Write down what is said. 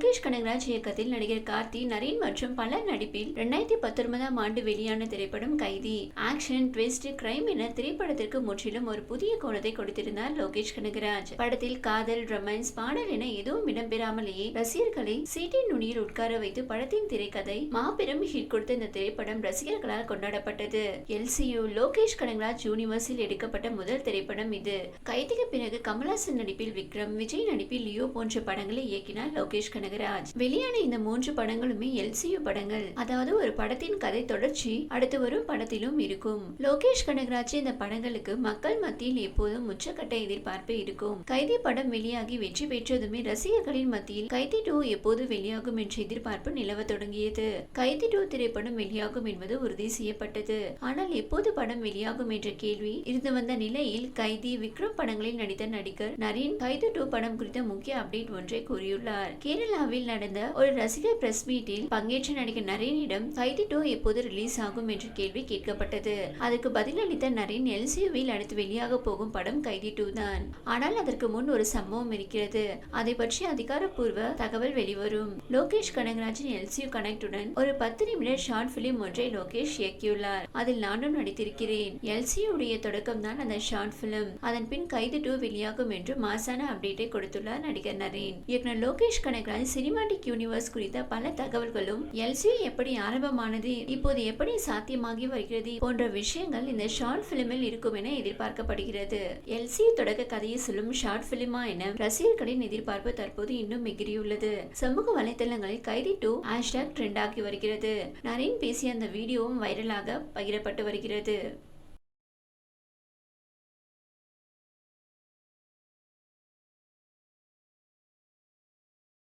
லோகேஷ் கனகராஜ் இயக்கத்தில் நடிகர் கார்த்தி நரேன் மற்றும் பலர் நடிப்பில் இரண்டாயிரத்தி பத்தொன்பதாம் ஆண்டு வெளியான திரைப்படம் கைதி. ஆக்ஷன் ட்விஸ்ட் கிரைம் என திரைப்படத்திற்கு முற்றிலும் ஒரு புதிய கோணத்தை கொடுத்திருந்தார் லோகேஷ் கனகராஜ். படத்தில் காதல் ரொமான்ஸ் பாடல் என எதுவும் இடம்பெறாமலேயே ரசிகர்களை சீட்டின் நுனியில் உட்கார வைத்து படத்தின் திரைக்கதை மாபெரும் ஹிட் கொடுத்த இந்த திரைப்படம் ரசிகர்களால் கொண்டாடப்பட்டது. எல்சியு லோகேஷ் கனகராஜ் யூனிவர்ஸில் எடுக்கப்பட்ட முதல் திரைப்படம் இது. கைதிக்கு பிறகு கமல்ஹாசன் நடிப்பில் விக்ரம் விஜய் நடிப்பில் லியோ போன்ற படங்களை இயக்கினார் லோகேஷ் கனகராஜ். வெளியான இந்த மூன்று படங்களுமே எல்சியு படங்கள். அதாவது ஒரு படத்தின் கதை தொடர்ச்சி அடுத்து வரும் படத்திலும் இருக்கும். லோகேஷ் கனகராஜ் இந்த படங்களுக்கு மக்கள் மத்தியில் எப்போதும் உச்சக்கட்ட எதிர்பார்ப்பு இருக்கும். கைதி படம் வெளியாகி வெற்றி பெற்றதுமே ரசிகர்களின் மத்தியில் கைதி டூ எப்போது வெளியாகும் என்ற எதிர்பார்ப்பு நிலவ தொடங்கியது. கைதி டூ திரைப்படம் வெளியாகும் என்பது உறுதி செய்யப்பட்டது. ஆனால் எப்போது படம் வெளியாகும் என்ற கேள்வி இருந்து வந்த நிலையில் கைதி விக்ரம் படங்களில் நடித்த நடிகர் நரின் கைது டூ படம் குறித்த முக்கிய அப்டேட் ஒன்றை கூறியுள்ளார். கேரளாவில் நடந்த ஒரு ரசிகர் பிரஸ் மீட்டில் பங்கேற்ற நடிகர் நரேனிடம் கைதி டூ எப்போது ரிலீஸ் ஆகும் என்ற கேள்வி கேட்கப்பட்டது. அதற்கு பதிலளித்த நரேன் எல்சியூவில் அடுத்து வெளியாக போகும் படம் கைதி டூ தான். ஆனால் அதற்கு முன் ஒரு சம்பவம் இருக்கிறது. அதை பற்றி அதிகாரப்பூர்வ தகவல் வெளிவரும். லோகேஷ் கனகராஜின் எல்சியூ கனெக்டுடன் ஒரு பத்து நிமிட ஷார்ட் பிலிம் ஒன்றை லோகேஷ் இயக்கியுள்ளார். அதில் நானும் நடித்திருக்கிறேன். எல்சியுடைய தொடக்கம் தான் அந்த ஷார்ட் பிலிம் அதன் பின் கைது டூ வெளியாகும் என்று மாசான அப்டேட்டை கொடுத்துள்ளார் நடிகர் நரேன். இயக்குனர் லோகேஷ் கனகராஜ் சினிமாட்டிக் யூனிவர்ஸ் குறித்த பல தகவல்களும் எல்சி எப்படி ஆரம்பமானது இப்போது எப்படி சாத்தியமாகி வருகிறது போன்ற விஷயங்கள் இந்த ஷார்ட் பிலிமில் இருக்கும் என எதிர்பார்க்கப்படுகிறது. எல்சி தொடக்க கதையை சொல்லும் ஷார்ட் பிலிமா என ரசிகர்களின் எதிர்பார்ப்பு தற்போது இன்னும் மிகிரியுள்ளது சமூக வலைதளங்களில் கைதி டூ ஹேஷ்டாக் ட்ரெண்ட் ஆகி வருகிறது. நரேன் பேசிய அந்த வீடியோவும் வைரலாக பகிரப்பட்டு வருகிறது.